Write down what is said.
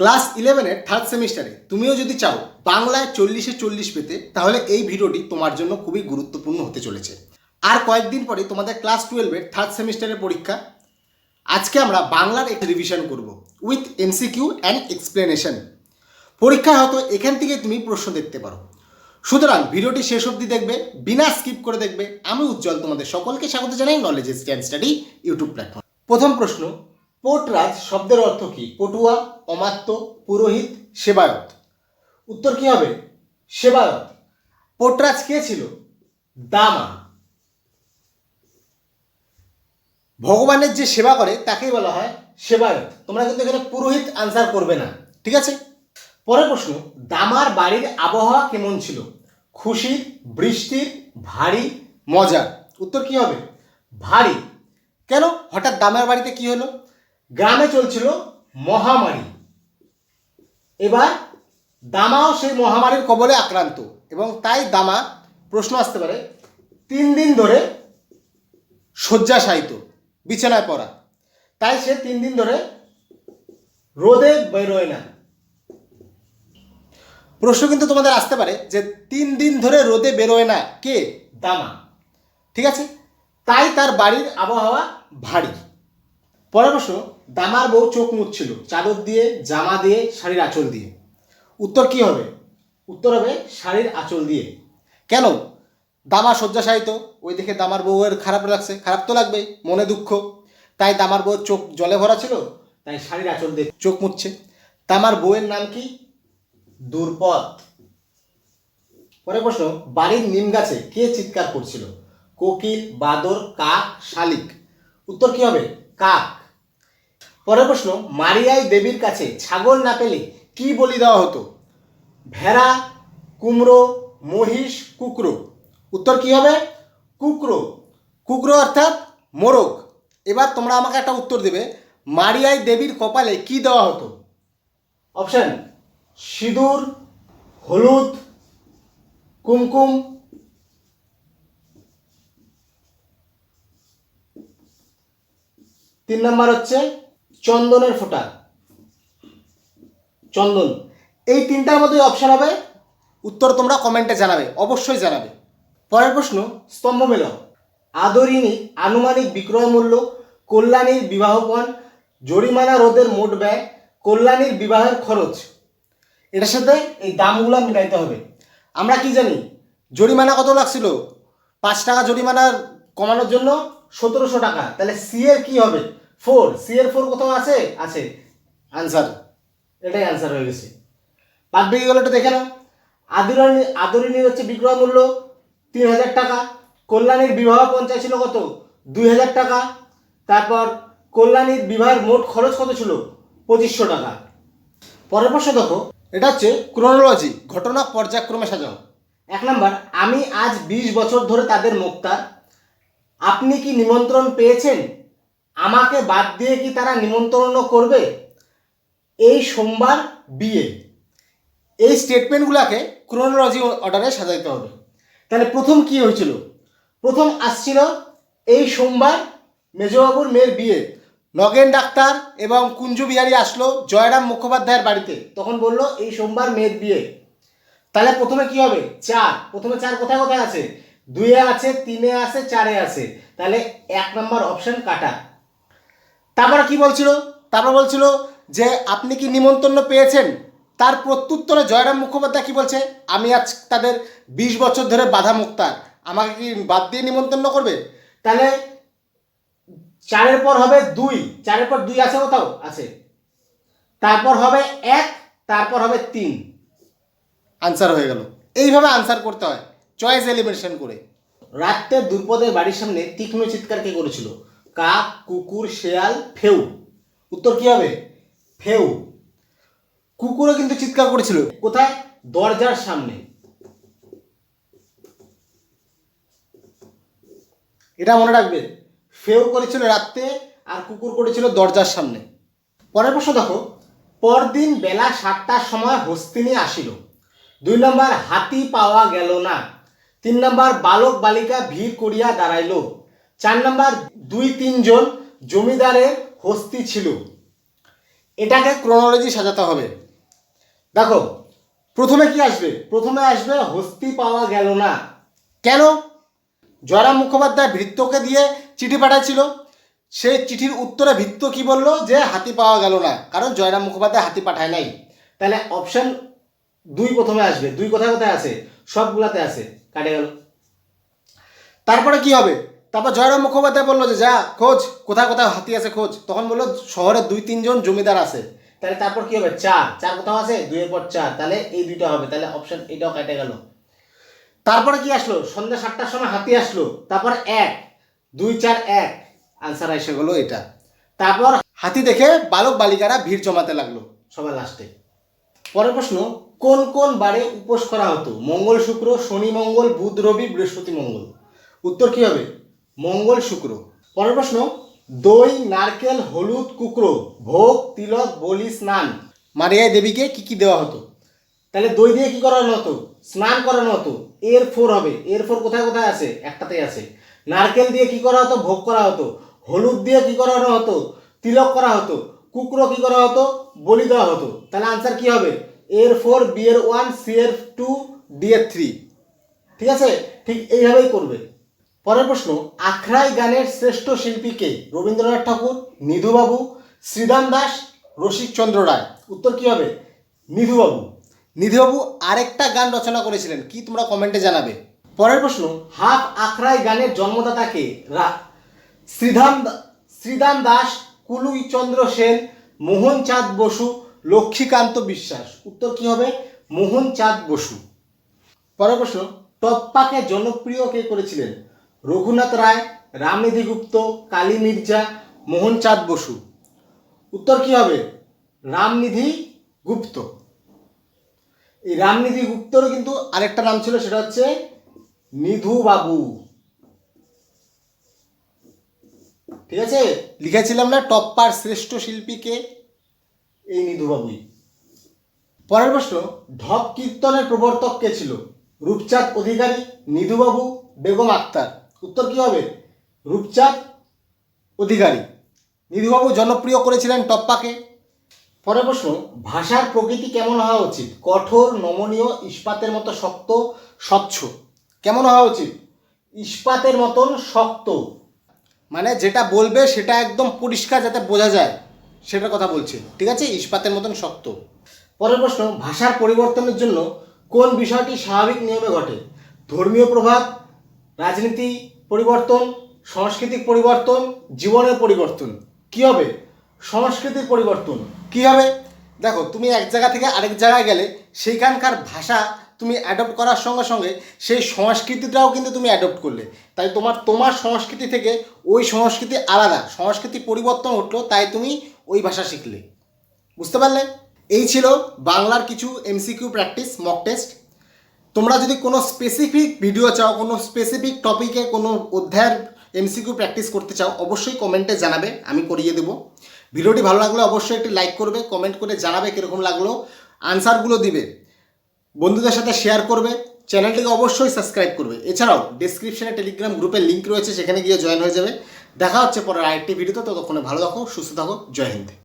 Class ইলেভেনের third সেমিস্টারে তুমিও যদি চাও বাংলায় চল্লিশে চল্লিশ পেতে, তাহলে এই ভিডিওটি তোমার জন্য খুবই গুরুত্বপূর্ণ হতে চলেছে। আর কয়েকদিন পরে তোমাদের ক্লাস টুয়েলভের থার্ড সেমিস্টারের পরীক্ষা। আজকে আমরা বাংলার একটি রিভিশন করব উইথ এমসিকিউ অ্যান্ড এক্সপ্লেনেশন পরীক্ষায় হয়তো এখান থেকে তুমি প্রশ্ন দেখতে পারো। সুতরাং ভিডিওটি শেষ অবধি দেখবে, বিনা স্কিপ করে দেখবে। আমি উজ্জ্বল তোমাদের সকলকে স্বাগত জানাই knowledge stand study YouTube platform প্রথম প্রশ্ন পোটরাজ শব্দের অর্থ কি? পটুয়া, অমাত্য, পুরোহিত সেবায়ত উত্তর কি হবে? সেবায়ত পোটরাজ কে ছিল? দামা। ভগবানের যে সেবা করে, তাকেই বলা হয় সেবায়ত তোমরা কিন্তু এখানে পুরোহিত আনসার করবে না। ঠিক আছে? পরের প্রশ্ন, দামার বাড়ির আবহাওয়া কেমন ছিল? খুশির বৃষ্টির ভারী, মজার। উত্তর কি হবে? ভারী। কেন? হঠাৎ দামার বাড়িতে কি হলো? গ্রামে চলছিল মহামারী। এবার দামাও সেই মহামারীর কবলে আক্রান্ত এবং তাই দামা প্রশ্ন আসতে পারে, তিন দিন ধরে শয্যাশায়িত, বিছানায় পড়া। তাই সে তিন দিন ধরে রোদে বেরোয় না। প্রশ্ন কিন্তু তোমাদের আসতে পারে যে তিন দিন ধরে রোদে বেরোয় না কে? দামা। ঠিক আছে? তাই তার বাড়ির আবহাওয়া ভারী। পরের দামার বউ চোখ মুচ্ছিল, চাদর দিয়ে, জামা দিয়ে, শাড়ির আঁচল দিয়ে। উত্তর কি হবে? উত্তর হবে শাড়ির আঁচল দিয়ে। কেন? দামা শয্যাশায়িত, ওই দেখে দামার বউয়ের খারাপ লাগছে, খারাপ তো লাগবেই, মনে দুঃখ। তাই দামার বউয়ের চোখ জলে ভরা ছিল, তাই শাড়ির আঁচল দিয়ে চোখ মুচ্ছে। তামার বউয়ের নাম কি? দুর্পদ। পরে প্রশ্ন, বাড়ির নিম গাছে কে চিৎকার করছিল? কোকিল, বাদর, কাক, শালিক। উত্তর কি হবে? কাক। পরের প্রশ্ন, মারিয়াই দেবীর কাছে ছাগল না পেলে কি বলি দেওয়া হতো? ভেড়া, কুমড়ো, মহিষ, কুকরো। উত্তর কি হবে? কুকরো। কুকরো অর্থাৎ মোরগ। এবার তোমরা আমাকে একটা উত্তর দেবে, মারিয়াই দেবীর কপালে কি দেওয়া হতো? অপশন, সিঁদুর, হলুদ, কুমকুম। তিন নম্বর হচ্ছে চন্দনের ফোঁটা। চন্দন। এই তিনটার মধ্যে অপশন হবে, উত্তর তোমরা কমেন্টে জানাবে, অবশ্যই জানাবে। পরের প্রশ্ন, স্তম্ভ মেল আদরিনী আনুমানিক বিক্রয় মূল্য, কল্যাণীর বিবাহপণ, জরিমানা রোধের মোট ব্যয়, কল্যাণীর বিবাহের খরচ। এটার সাথে এই দামগুলো মিলাইতে হবে। আমরা কি জানি? জরিমানা কত লাগছিল? পাঁচ টাকা জরিমানা কমানোর জন্য সতেরোশো টাকা। তাহলে সি এর কি হবে? ফোর সি এর ফোর কোথাও আছে? আছে। আনসার এটাই আনসার হয়ে গেছে। বাদ বেরিয়ে গেল দেখে নাও। আদরণী আদরিনীর হচ্ছে বিক্রয় মূল্য তিন হাজার টাকা। কল্যাণীর বিবাহ পঞ্চায় ছিল কত? দুই হাজার টাকা। তারপর কল্যাণীর বিবাহের মোট খরচ কত ছিল? পঁচিশশো টাকা। পরের প্রশ্ন দেখো। এটা হচ্ছে ক্রোনোলজি ঘটনা পর্যায়ক্রমে সাজাও এক নাম্বার, আমি আজ বিশ বছর ধরে তাদের মুক্তার। আপনি কি নিমন্ত্রণ পেয়েছেন? আমাকে বাদ দিয়ে কি তারা নিমন্ত্রণ করবে? এই সোমবার বিয়ে। এই স্টেটমেন্টগুলোকে ক্রোনোলজি অর্ডারে সাজাইতে হবে। তাহলে প্রথম কি হয়েছিল? প্রথম আসছিল এই সোমবার মেজবাবুর মেয়ের বিয়ে। নগেন ডাক্তার এবং কুঞ্জু বিহারী আসলো জয়রাম মুখোপাধ্যায়ের বাড়িতে। তখন বলল, এই সোমবার মেয়ের বিয়ে। তাহলে প্রথমে কি হবে? চার। প্রথমে চার কোথায় কোথায় আছে? দুইয়ে আছে, তিনে আছে, চারে আছে। তাহলে এক নম্বর অপশন কাটা। তারপরে কি বলছিল? তারপর বলছিল যে, আপনি কি নিমন্ত্রণ পেয়েছেন? তার প্রত্যুত্তরে জয়রাম মুখোপাধ্যায় কি বলছে? আমি আজ তাদের বিশ বছর ধরে বাধা মুক্তার আমাকে কি বাদ দিয়ে নিমন্ত্রণ করবে? তাহলে চারের পর হবে দুই। চারের পর দুই আছে কোথাও? আছে। তারপর হবে এক, তারপর হবে তিন। আনসার হয়ে গেল। এইভাবে আনসার করতে হয়। চয়েস এলিমিনেশন করে। রাত্রে দুর্পদের বাড়ির সামনে তীক্ষ্ণ চিৎকার কে করেছিল? কাক, কুকুর, শেয়াল, ফেউ। উত্তর কি হবে? ফেউ। কুকুরও কিন্তু চিৎকার করেছিল। কোথায়? দরজার সামনে। এটা মনে রাখবে। ফেউ করেছিল রাত্রে আর কুকুর করেছিল দরজার সামনে। পরের প্রশ্ন দেখো। পরদিন বেলা সাতটার সময় হস্তিনী আসিল। দুই নম্বর, হাতি পাওয়া গেল না। তিন নম্বর, বালক বালিকা ভিড় করিয়া দাঁড়াইল। চার নম্বর, দুই তিনজন জমিদারের হস্তি ছিল। এটাকে ক্রোনোলজি সাজাতে হবে। দেখো, প্রথমে কি আসবে? প্রথমে আসবে হস্তি পাওয়া গেল না। কেন? জয়রাম মুখোপাধ্যায় ভৃত্যকে দিয়ে চিঠি পাঠাচ্ছিল। সে চিঠির উত্তরে ভৃত্য কি বলল? যে হাতি পাওয়া গেল না। কারণ জয়রাম মুখোপাধ্যায় হাতি পাঠায় নাই। তাহলে অপশন দুই প্রথমে আসবে। দুই কোথায় কোথায় আছে? সবগুলাতে আছে। কাটে গেল। তারপরে কি হবে? তারপর জয়রাম মুখোপাধ্যায় বলল যে, যা, খোঁজ, কোথায় কোথায় হাতি আছে খোঁজ। তখন বলল, শহরে দুই তিনজন জমিদার আছে। তাহলে তারপর কি হবে? চার। চার কোথাও আছে? দুইয়ের পর চার। তাহলে এই দুইটা হবে। তাহলে অপশন এটাও কেটে গেল। তারপরে কি আসলো? সন্ধ্যা সাতটার সময় হাতি আসলো। তারপর এক, দুই, চার, এক। আনসার এসে গেলো এটা। তারপর হাতি দেখে বালক বালিকারা ভিড় জমাতে লাগল সবার লাস্টে পরের প্রশ্ন, কোন কোন বারে উপোস করা হতো? মঙ্গল শুক্র, শনি মঙ্গল, বুধ, রবি, বৃহস্পতি মঙ্গল? উত্তর কি হবে? মঙ্গল শুক্র। পরের প্রশ্ন, দই, নারকেল, হলুদ, কুকরো, ভোগ, তিলক, বলি, স্নান। মারিয়া দেবীকে কি কি দেওয়া হতো? তাহলে দই দিয়ে কি করানো হতো? স্নান করানো হতো। এর ফোর হবে। এর ফোর কোথায় কোথায় আছে? একটাতেই আছে। নারকেল দিয়ে কি করা হতো? ভোগ করা হতো। হলুদ দিয়ে কি করানো হতো? তিলক করা হতো। কুকরো কি করা হতো? বলি দেওয়া হতো। তাহলে আনসার কি হবে? এর ফোর, বি এর ওয়ান, সি এর টু, ডি এর থ্রি। ঠিক আছে? ঠিক এইভাবেই করবে। পরের প্রশ্ন, আখড়াই গানের শ্রেষ্ঠ শিল্পী কে? রবীন্দ্রনাথ ঠাকুর, নিধুবাবু, শ্রীরাম দাস রসিকচন্দ্র রায়। উত্তর কি হবে? নিধুবাবু। নিধুবাবু আরেকটা গান রচনা করেছিলেন, কি তোমরা কমেন্টে জানাবে? পরের প্রশ্ন, হাফ আখড়াই গানের জন্মদাতাকে রা- শ্রীধাম শ্রীদাম দাস, কুলুই চন্দ্র সেন মোহন চাঁদ বসু, লক্ষ্মীকান্ত বিশ্বাস। উত্তর কি হবে? মোহন চাঁদ বসু। পরের প্রশ্ন, টপ্পাকে জনপ্রিয় কে করেছিলেন? রঘুনাথ রায়, রামনিধি গুপ্ত, কালী মির্জা, মোহনচাঁদ বসু। উত্তর কি হবে? রামনিধি গুপ্ত। এই রামনিধি গুপ্তরও কিন্তু আরেকটা নাম ছিল, সেটা হচ্ছে নিধু বাবু ঠিক আছে? লিখেছিলাম না, টপ্পার শ্রেষ্ঠ শিল্পীকে এই নিধু বাবুই পরের প্রশ্ন ঢপ কীর্তনের প্রবর্তক কে ছিল? রূপচাঁদ অধিকারী, নিধুবাবু, বেগম আক্তার। উত্তর কি হবে? রূপচাঁদ অধিকারী। নিধুবাবু জনপ্রিয় করেছিলেন টপ্পাকে। পরের প্রশ্ন, ভাষার প্রকৃতি কেমন হওয়া উচিত? কঠোর, নমনীয়, ইস্পাতের মতো শক্ত, স্বচ্ছ। কেমন হওয়া উচিত? ইস্পাতের মতন শক্ত। মানে যেটা বলবে সেটা একদম পরিষ্কার যাতে বোঝা যায়, সেটার কথা বলছে। ঠিক আছে? ইস্পাতের মতন শক্ত। পরের প্রশ্ন, ভাষার পরিবর্তনের জন্য কোন বিষয়টি স্বাভাবিক নিয়মে ঘটে? ধর্মীয় প্রভাব, রাজনীতি পরিবর্তন, সাংস্কৃতিক পরিবর্তন, জীবনের পরিবর্তন। কি হবে? সংস্কৃতির পরিবর্তন। কি হবে? দেখো, তুমি এক জায়গা থেকে আরেক জায়গায় গেলে সেইখানকার ভাষা তুমি অ্যাডপ্ট করার সঙ্গে সঙ্গে সেই সংস্কৃতিটাও কিন্তু তুমি অ্যাডপ্ট করলে। তাই তোমার তোমার সংস্কৃতি থেকে ওই সংস্কৃতি আলাদা। সংস্কৃতি পরিবর্তন ঘটলো তাই তুমি ওই ভাষা শিখলে। বুঝতে পারলে? এই ছিল বাংলার কিছু এমসিকিউ প্র্যাকটিস মক টেস্ট তোমরা যদি কোনো স্পেসিফিক ভিডিও চাও, কোনো স্পেসিফিক টপিকে কোনো অধ্যায়ের এমসিকিউ প্র্যাকটিস করতে চাও, অবশ্যই কমেন্টে জানাবে, আমি করিয়ে দেবো। ভিডিওটি ভালো লাগলে অবশ্যই একটি লাইক করবে কমেন্ট করে জানাবে কীরকম লাগল আনসারগুলো দিবে, বন্ধুদের সাথে শেয়ার করবে চ্যানেলটিকে অবশ্যই সাবস্ক্রাইব করবে। এছাড়াও ডিসক্রিপশনে টেলিগ্রাম গ্রুপের লিঙ্ক রয়েছে, সেখানে গিয়ে জয়েন হয়ে যাবে। দেখা হচ্ছে পরের আরেকটি ভিডিওতে ততক্ষণে ভালো থাকো, সুস্থ থাকো, জয় হিন্দ।